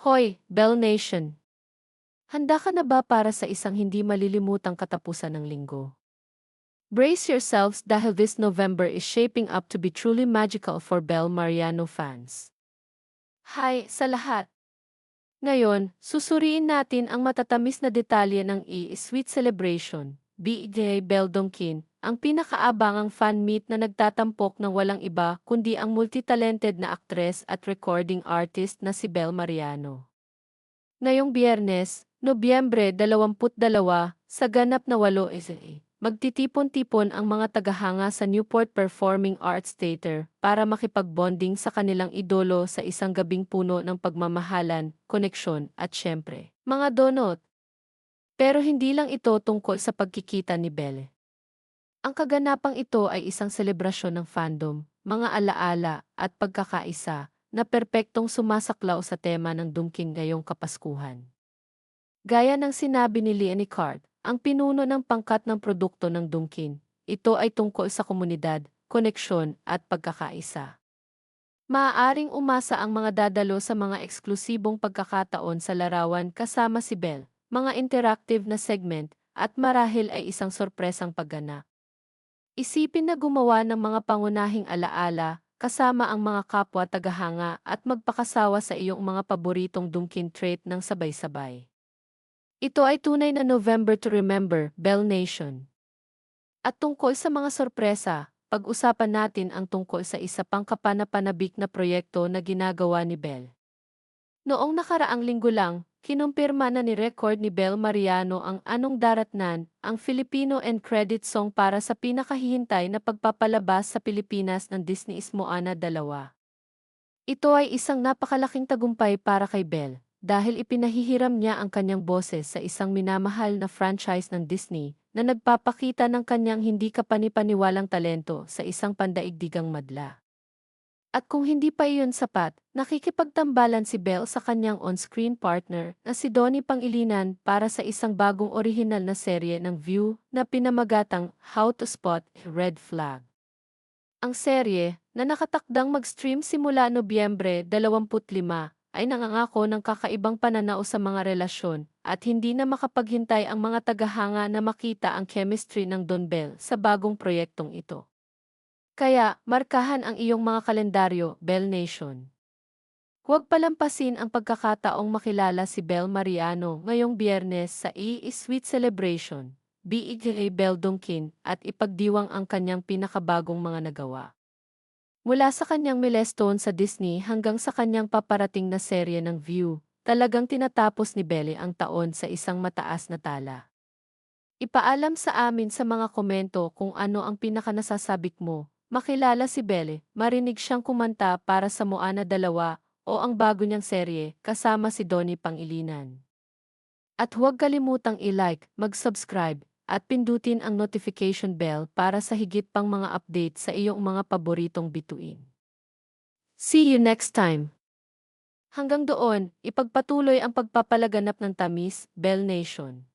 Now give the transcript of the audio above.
Hoy, Bell Nation! Handa ka na ba para sa isang hindi malilimutang katapusan ng linggo? Brace yourselves dahil this November is shaping up to be truly magical for Bell Mariano fans. Hi sa lahat! Ngayon, susuriin natin ang matatamis na detalye ng E-Sweet Celebration, BJ Bell Donkin, ang pinakaabangang fan meet na nagtatampok ng walang iba kundi ang multitalented na aktres at recording artist na si Bel Mariano. Ngayong biyernes, Nobyembre 22, sa ganap na 8 SE, magtitipon-tipon ang mga tagahanga sa Newport Performing Arts Theater para makipagbonding sa kanilang idolo sa isang gabing puno ng pagmamahalan, koneksyon at syempre, mga donut. Pero hindi lang ito tungkol sa pagkikita ni Belle. Ang kaganapang ito ay isang selebrasyon ng fandom, mga alaala at pagkakaisa na perpektong sumasaklaw sa tema ng Dumking ngayong Kapaskuhan. Gaya ng sinabi ni Leonie Card, ang pinuno ng pangkat ng produkto ng Dunkin. Ito ay tungkol sa komunidad, koneksyon at pagkakaisa. Maaaring umasa ang mga dadalo sa mga eksklusibong pagkakataon sa larawan kasama si Belle, mga interactive na segment, at marahil ay isang sorpresang pagganap. Isipin na gumawa ng mga pangunahing alaala, kasama ang mga kapwa tagahanga at magpakasawa sa iyong mga paboritong Dunkin trait ng sabay-sabay. Ito ay tunay na November to Remember, Bell Nation. At tungkol sa mga sorpresa, pag-usapan natin ang tungkol sa isa pang kapanapanabik na proyekto na ginagawa ni Bell. Noong nakaraang linggo lang, kinumpirma na ni record ni Bell Mariano ang Anong Daratnan, ang Filipino and credit song para sa pinakahihintay na pagpapalabas sa Pilipinas ng Disney is Moana 2. Ito ay isang napakalaking tagumpay para kay Bell dahil ipinahihiram niya ang kanyang boses sa isang minamahal na franchise ng Disney na nagpapakita ng kanyang hindi kapanipaniwalang talento sa isang pandaigdigang madla. At kung hindi pa iyon sapat, nakikipagtambalan si Belle sa kanyang on-screen partner na si Donnie Pangilinan para sa isang bagong orihinal na serye ng View na pinamagatang How to Spot Red Flag. Ang serye, na nakatakdang mag-stream simula Nobyembre 25, ay nangangako ng kakaibang pananaw sa mga relasyon at hindi na makapaghintay ang mga tagahanga na makita ang chemistry ng Don Bell sa bagong proyektong ito. Kaya, markahan ang iyong mga kalendaryo, Bell Nation. Huwag palampasin ang pagkakataong makilala si Bell Mariano ngayong biyernes sa E-Sweet Celebration, BEJ Bell Donkin at ipagdiwang ang kanyang pinakabagong mga nagawa. Mula sa kanyang milestone sa Disney hanggang sa kanyang paparating na serye ng View, talagang tinatapos ni Belle ang taon sa isang mataas na tala. Ipaalam sa amin sa mga komento kung ano ang pinakanasasabik mo, makilala si Belle, marinig siyang kumanta para sa Moana 2 o ang bago niyang serye kasama si Donnie Pangilinan. At huwag kalimutang i-like, mag-subscribe, at pindutin ang notification bell para sa higit pang mga update sa iyong mga paboritong bituin. See you next time! Hanggang doon, ipagpatuloy ang pagpapalaganap ng tamis, Bell Nation.